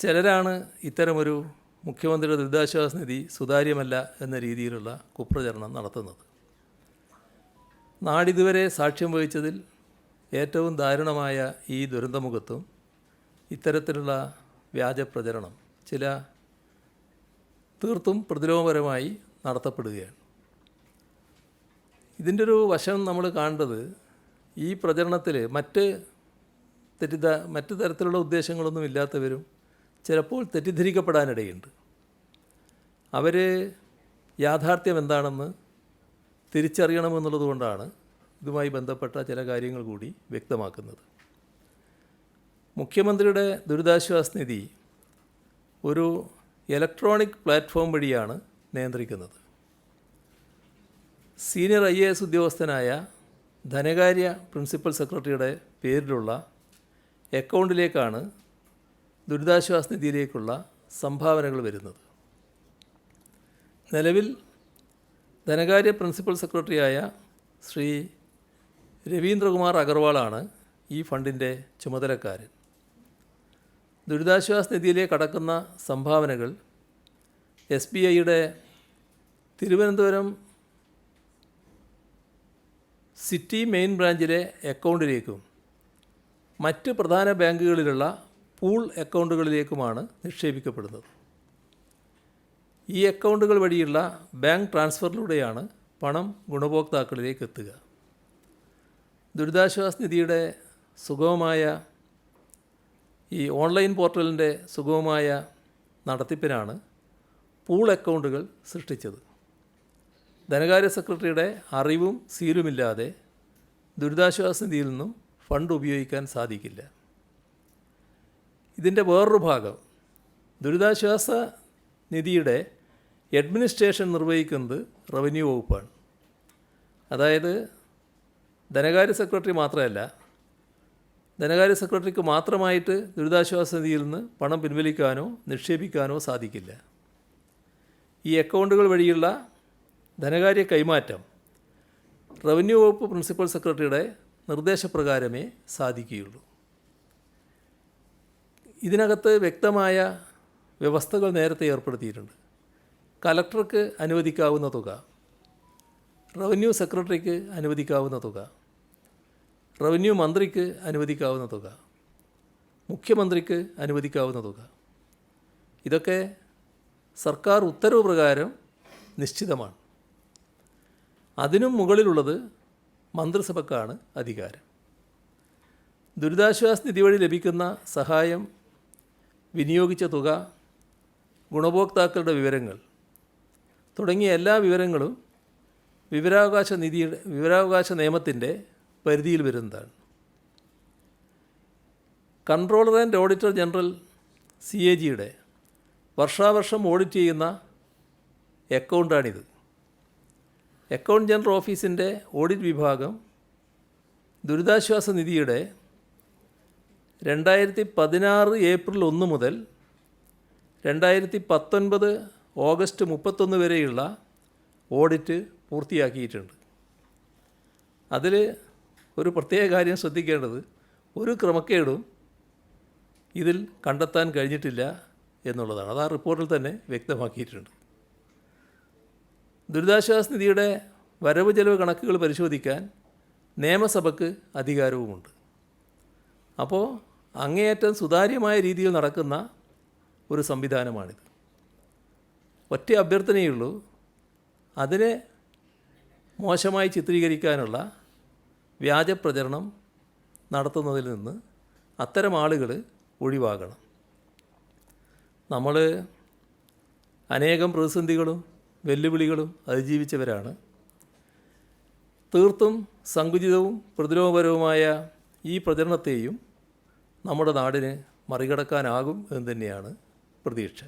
ചിലരാണ് ഇത്തരമൊരു മുഖ്യമന്ത്രിയുടെ ദുരിതാശ്വാസ നിധി സുതാര്യമല്ല എന്ന രീതിയിലുള്ള കുപ്രചരണം നടത്തുന്നത്. നാടിതുവരെ സാക്ഷ്യം വഹിച്ചതിൽ ഏറ്റവും ദാരുണമായ ഈ ദുരന്തമുഖത്തും ഇത്തരത്തിലുള്ള വ്യാജപ്രചരണം ചില തീർത്തും പ്രതിലോമപരമായി നടത്തപ്പെടുകയാണ്. ഇതിന്റെ ഒരു വശം നമ്മൾ കാണേണ്ടത് ഈ പ്രചരണത്തിൽ മറ്റ് തെറ്റിദ്ധ മറ്റ് തരത്തിലുള്ള ഉദ്ദേശങ്ങളൊന്നും ഇല്ലാത്തവരും ചിലപ്പോൾ തെറ്റിദ്ധരിക്കപ്പെടാനിടയുണ്ട്. അവർ യാഥാർത്ഥ്യം എന്താണെന്ന് തിരിച്ചറിയണമെന്നുള്ളത് കൊണ്ടാണ് ഇതുമായി ബന്ധപ്പെട്ട ചില കാര്യങ്ങൾ കൂടി വ്യക്തമാക്കുന്നത്. മുഖ്യമന്ത്രിയുടെ ദുരിതാശ്വാസ നിധി ഒരു ഇലക്ട്രോണിക് പ്ലാറ്റ്ഫോം വഴിയാണ് നിയന്ത്രിക്കുന്നത്. സീനിയർ ഐ എ എസ് ഉദ്യോഗസ്ഥനായ ധനകാര്യ പ്രിൻസിപ്പൽ സെക്രട്ടറിയുടെ പേരിലുള്ള അക്കൗണ്ടിലേക്കാണ് ദുരിതാശ്വാസ നിധിയിലേക്കുള്ള സംഭാവനകൾ വരുന്നത്. നിലവിൽ ധനകാര്യ പ്രിൻസിപ്പൽ സെക്രട്ടറിയായ ശ്രീ രവീന്ദ്രകുമാർ അഗർവാളാണ് ഈ ഫണ്ടിന്റെ ചുമതലക്കാരൻ. ദുരിതാശ്വാസ നിധിയിലേക്ക് കടക്കുന്ന സംഭാവനകൾ എസ് ബി ഐയുടെ തിരുവനന്തപുരം സിറ്റി മെയിൻ ബ്രാഞ്ചിലെ അക്കൗണ്ടിലേക്കും മറ്റ് പ്രധാന ബാങ്കുകളിലുള്ള പൂൾ അക്കൗണ്ടുകളിലേക്കുമാണ് നിക്ഷേപിക്കപ്പെടുന്നത്. ഈ അക്കൗണ്ടുകൾ വഴിയുള്ള ബാങ്ക് ട്രാൻസ്ഫറിലൂടെയാണ് പണം ഗുണഭോക്താക്കളിലേക്ക് എത്തുക ദുരിതാശ്വാസ നിധിയുടെ സുഗമമായ ഈ ഓൺലൈൻ പോർട്ടലിന്റെ സുഗമമായ നടത്തിപ്പിനാണ് പൂൾ അക്കൗണ്ടുകൾ സൃഷ്ടിച്ചത്. ധനകാര്യ സെക്രട്ടറിയുടെ അറിവും സീലുമില്ലാതെ ദുരിതാശ്വാസ നിധിയിൽ നിന്നും ഫണ്ട് ഉപയോഗിക്കാൻ സാധിക്കില്ല. ഇതിന്റെ വേറൊരു ഭാഗം. ദുരിതാശ്വാസ നിധിയുടെ അഡ്മിനിസ്ട്രേഷൻ നിർവഹിക്കുന്നത് റവന്യൂ വകുപ്പാണ്. അതായത് ധനകാര്യ സെക്രട്ടറി മാത്രമല്ല ധനകാര്യ സെക്രട്ടറിക്ക് മാത്രമായിട്ട് ദുരിതാശ്വാസ നിധിയിൽ നിന്ന് പണം പിൻവലിക്കാനോ നിക്ഷേപിക്കാനോ സാധിക്കില്ല. ഈ അക്കൗണ്ടുകൾ വഴിയുള്ള ധനകാര്യ കൈമാറ്റം റവന്യൂ വകുപ്പ് പ്രിൻസിപ്പൽ സെക്രട്ടറിയുടെ നിർദ്ദേശപ്രകാരമേ സാധിക്കുകയുള്ളൂ. ഇതിനകത്ത് വ്യക്തമായ വ്യവസ്ഥകൾ നേരത്തെ ഏർപ്പെടുത്തിയിട്ടുണ്ട്. കലക്ടർക്ക് അനുവദിക്കാവുന്ന തുക റവന്യൂ സെക്രട്ടറിക്ക് അനുവദിക്കാവുന്ന തുക റവന്യൂ മന്ത്രിക്ക് അനുവദിക്കാവുന്ന തുക മുഖ്യമന്ത്രിക്ക് അനുവദിക്കാവുന്ന തുക. ഇതൊക്കെ സർക്കാർ ഉത്തരവ് പ്രകാരം നിശ്ചിതമാണ്. അതിനും മുകളിലുള്ളത് മന്ത്രിസഭക്കാണ് അധികാരം. ദുരിതാശ്വാസ നിധി വഴി ലഭിക്കുന്ന സഹായം വിനിയോഗിച്ച തുക ഗുണഭോക്താക്കളുടെ വിവരങ്ങൾ തുടങ്ങിയ എല്ലാ വിവരങ്ങളും വിവരാവകാശ നിധിയുടെ വിവരാവകാശ നിയമത്തിന്റെ പരിധിയിൽ വരുന്നതാണ്. Controller and auditor general C A ജിയുടെ വർഷാവർഷം ഓഡിറ്റ് ചെയ്യുന്ന അക്കൗണ്ടാണിത്. അക്കൗണ്ട് ജനറൽ ഓഫീസിന്റെ ഓഡിറ്റ് വിഭാഗം ദുരിതാശ്വാസ നിധിയുടെ രണ്ടായിരത്തി പതിനാറ് ഏപ്രിൽ ഒന്ന് മുതൽ രണ്ടായിരത്തി പത്തൊൻപത് ഓഗസ്റ്റ് മുപ്പത്തൊന്ന് വരെയുള്ള ഓഡിറ്റ് പൂർത്തിയാക്കിയിട്ടുണ്ട്. അതിൽ ഒരു പ്രത്യേക കാര്യം ശ്രദ്ധിക്കേണ്ടത് ഒരു ക്രമക്കേടും ഇതിൽ കണ്ടെത്താൻ കഴിഞ്ഞിട്ടില്ല എന്നുള്ളതാണ്. അത് ആ റിപ്പോർട്ടിൽ തന്നെ വ്യക്തമാക്കിയിട്ടുണ്ട്. ദുരിതാശ്വാസ നിധിയുടെ വരവ് ചെലവ് കണക്കുകൾ പരിശോധിക്കാൻ നിയമസഭയ്ക്ക് അധികാരവുമുണ്ട്. അപ്പോൾ അങ്ങേയറ്റം സുതാര്യമായ രീതിയിൽ നടക്കുന്ന ഒരു സംവിധാനമാണിത്. ഒറ്റ അഭ്യർത്ഥനയുള്ളൂ അതിനെ മോശമായി ചിത്രീകരിക്കാനുള്ള വ്യാജപ്രചരണം നടത്തുന്നതിൽ നിന്ന് അത്തരം ആളുകൾ ഒഴിവാകണം. നമ്മൾ അനേകം പ്രതിസന്ധികളും വെല്ലുവിളികളും അതിജീവിച്ചവരാണ്. തീർത്തും സങ്കുചിതവും പ്രതിരോധപരവുമായ ഈ പ്രചരണത്തെയും നമ്മുടെ നാടിനെ മറികടക്കാനാകും എന്ന് തന്നെയാണ് പ്രതീക്ഷ.